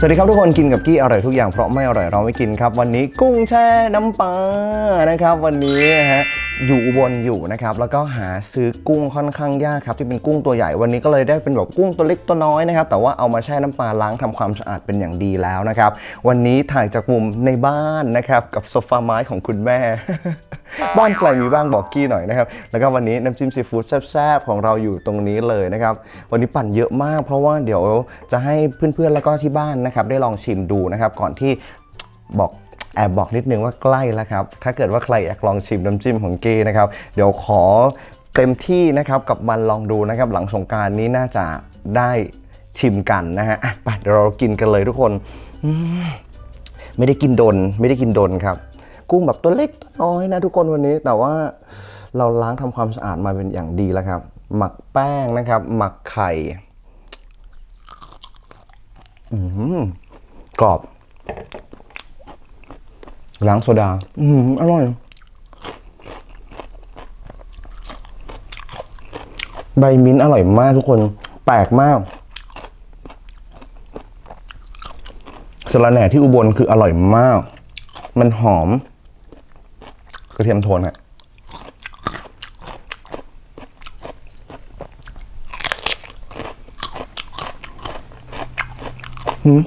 สวัสดีครับทุกคนกินกับกี้อร่อยทุกอย่างเพราะไม่อร่อยเราไม่กินครับ วันนี้กุ้งแช่น้ำปลานะครับ วันนี้ฮะ อยู่อุบลอยู่นะครับ แล้วก็หาซื้อกุ้งค่อนข้างยากครับ ที่เป็นกุ้งตัวใหญ่วันนี้ก็เลยได้เป็นแบบกุ้งตัวเล็กตัวน้อยนะครับ แต่ว่าเอามาแช่น้ำปลาล้างทำความสะอาดเป็นอย่างดีแล้วนะครับ วันนี้ถ่ายจากมุมในบ้านนะครับ กับโซฟาไม้ของคุณแม่ บ้านใครมีบ้างบอกกี้หน่อยนะครับ แล้วก็วันนี้น้ำจิ้มซีฟู้ดแซ่บๆของเราอยู่ตรงนี้เลยนะครับ วันนี้ปั่นเยอะมาก เพราะว่าเดี๋ยวจะให้เพื่อนๆแล้วก็ที่บ้านนะครับ ได้ลองชิมดูนะครับ ก่อนที่บอก แอบบอกนิดนึงว่าใกล้แล้วครับ ถ้าเกิดว่าใครอยากลองชิมน้ำจิ้มของเก้นะครับ เดี๋ยวขอเต็มที่นะครับกับมันลองดูนะครับ หลังสงการนี้น่าจะได้ชิมกันนะฮะไปเดี๋ยวเรากินกันเลยทุกคนไม่ได้กินดน ไม่ได้กินดนครับ กุ้งแบบตัวเล็กตัวน้อยนะทุกคนวันนี้ แต่ว่าเราล้างทำความสะอาดมาเป็นอย่างดีแล้วครับ หมักแป้งนะครับ หมักไข่อืกรอบ ล้างโซดา อือหืออร่อย ใบมิ้นท์อร่อยมากทุกคน แปลกมากสะระแหน่ที่อุบลคืออร่อยมาก มันหอม กระเทียมโทนฮะหืม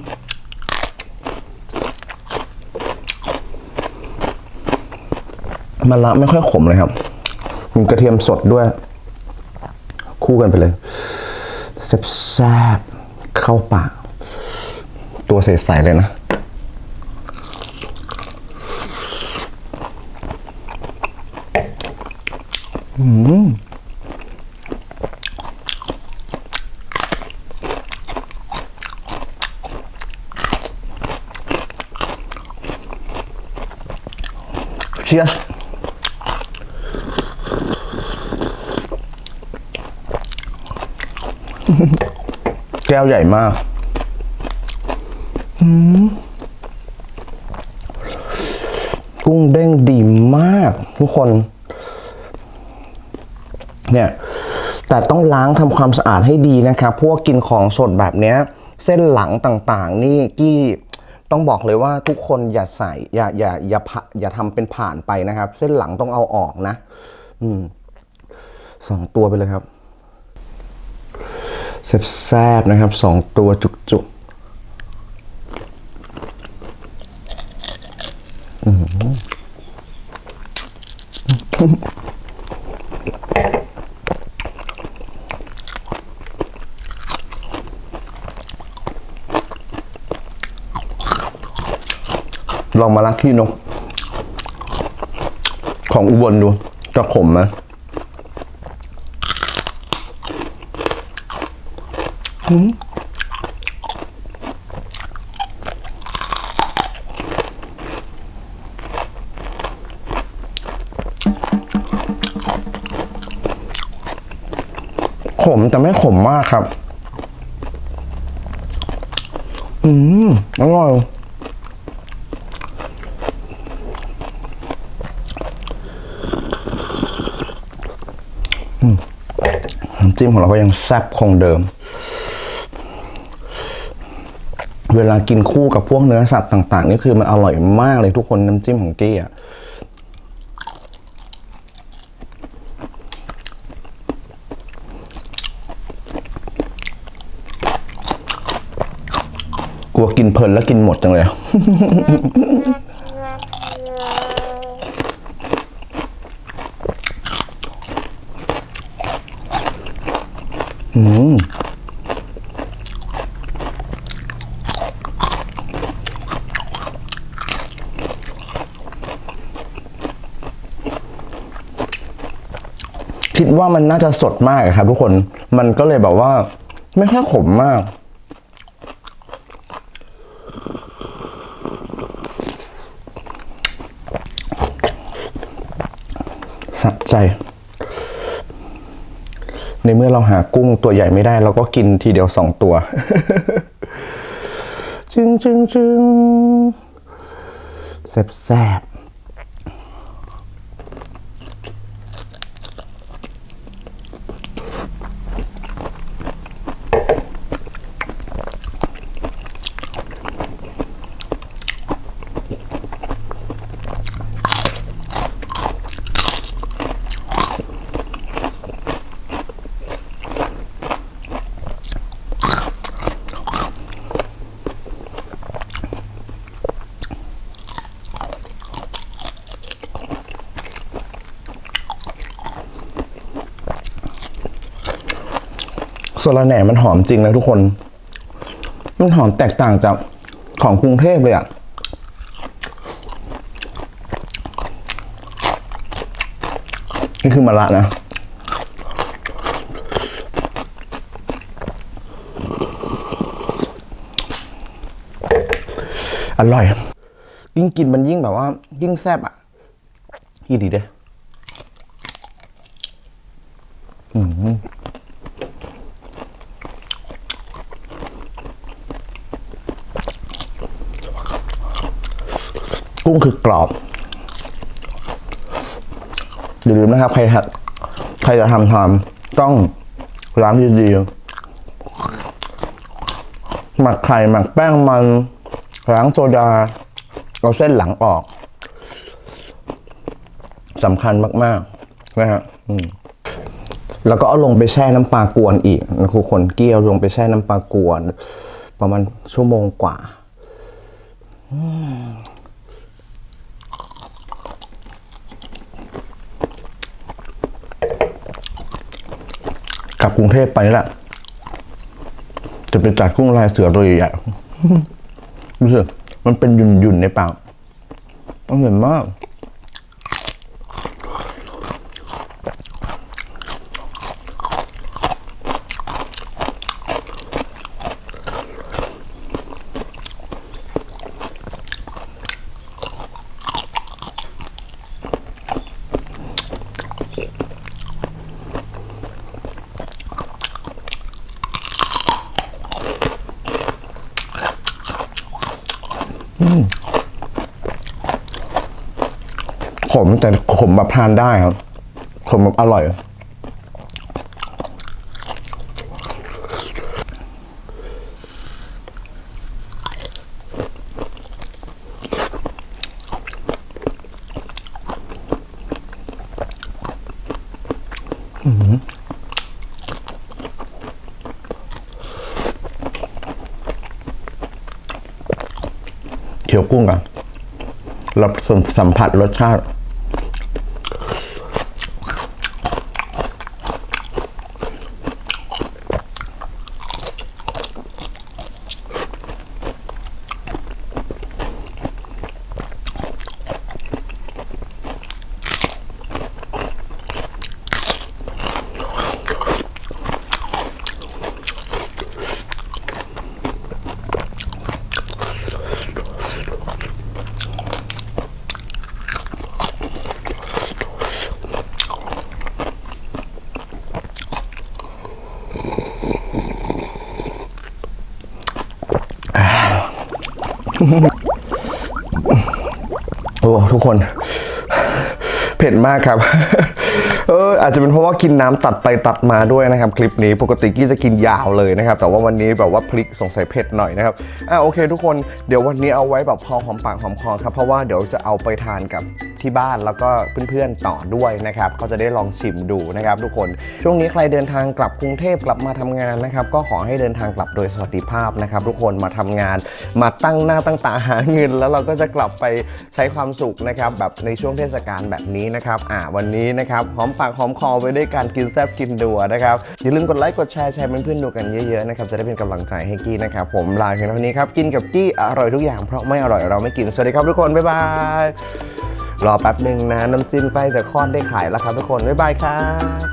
มันละไม่ค่อยขมเลยครับมีกระเทียมสดด้วย คู่กันไปเลยแซ่บๆเข้าปาก ตัวใสๆเลยนะอืมเชียส แก้วใหญ่มากกุ้งเด้งดีมาก ทุกคน เนี่ย แต่ต้องล้างทำความสะอาดให้ดีนะครับเพราะวกกินของสดแบบเนี้ย เส้นหลังต่างๆ นี่กี้ต้องบอกเลยว่าทุกคนอย่าใส่อย่าอย่าอย่าผ่าอย่าทำเป็นผ่านไปนะครับ เส้นหลังต้องเอาออกนะ อืมสองตัวไปเลยครับ แซ่บๆนะครับสองตัวจุกๆลองมาลักขี้นก ของอุบลดูจะขมไหม หืมขมแต่ไม่ขมมากครับ อืม อร่อย น้ำจิ้มของเราก็ยังแซ่บคงเดิม เวลากินคู่กับพวกเนื้อสัตว์ต่างๆนี่คือมันอร่อยมากเลยทุกคนน้ำจิ้มของกี้อะกลัวกินเพลินแล้วกินหมดจังเลย คิดว่ามันน่าจะสดมากครับ ทุกคนมันก็เลยแบบว่า ไม่ค่อยขมมากสะใจ ในเมื่อเราหากุ้งตัวใหญ่ไม่ได้ เราก็กินทีเดียวสองตัว จึงจึงจึงแซบแซบ สะระแหน่มันหอมจริงนะทุกคน มันหอมแตกต่างจากของกรุงเทพเลยอะนี่คือมะระนะ อร่อย ยิ่งกินมันยิ่งแบบว่า ยิ่งแซ่บอะยี่ดีเด้ออืม กุ้งคือกรอบ อย่าลืมนะครับ ใครใครจะทำทำต้องล้างดีๆหมักไข่หมักแป้งมันล้างโซดา เอาเส้นหลังออกสำคัญมากๆนะฮะแล้วก็เอาลงไปแช่น้ำปลากวนอีกนะครูคนเกี้ยวลงไปแช่น้ำปลากวน ประมาณชั่วโมงกว่า กลับกรุงเทพไปนี่แหละ จะไปจัดกุ้งลายเสือตัวใหญ่ๆรู้สึกมันเป็นหยุ่นๆในปากอร่อยมาก ขมแต่ขมแบบทานได้ครับ ขมแบบอร่อยเคี่ กุ้งกันเราสัมผัสรสชาติ โอ้ทุกคน เผ็ดมากครับ เอออาจจะเป็นเพราะว่ากินน้ำตัดไปตัดมาด้วยนะครับ คลิปนี้ปกติกี้จะกินยาวเลยนะครับ แต่ว่าวันนี้แบบว่าพลิกสงสัยเผ็ดหน่อยนะครับอ่าโอเค ทุกคนเดี๋ยววันนี้เอาไว้แบบพอหอมปากหอมคอครับเพราะว่าเดี๋ยวจะเอาไปทานกับ ที่บ้านแล้วก็เพื่อนๆต่อด้วยนะครับก็จะได้ลองชิมดูนะครับทุกคนช่วงนี้ใครเดินทางกลับกรุงเทพกลับมาทำงานนะครับ ก็ขอให้เดินทางกลับโดยสวัสดิภาพนะครับทุกคนมาทำงานมาตั้งหน้าตั้งตาหาเงิน แล้วเราก็จะกลับไปใช้ความสุขนะครับแบบในช่วงเทศกาลแบบนี้นะครับอ่าวันนี้นะครับหอมปากหอมคอไปด้วยการกินแซ่บกินดัวนะครับอย่าลืมกดไลค์กดแชร์แชร์เป็นเพื่อนๆดูกันเยอะๆนะครับจะได้เป็นกำลังใจให้กี้นะครับผมลาเพียงเท่านี้ครับกินกับกี้อร่อยทุกอย่างเพราะไม่อร่อยเราไม่กินสวัสดีครับทุกคนบ๊ายบาย รอแป๊บหนึ่งนะ น้ำจิ้มใกล้จะคลอดได้ขายแล้วครับทุกคน บ๊ายบายครับ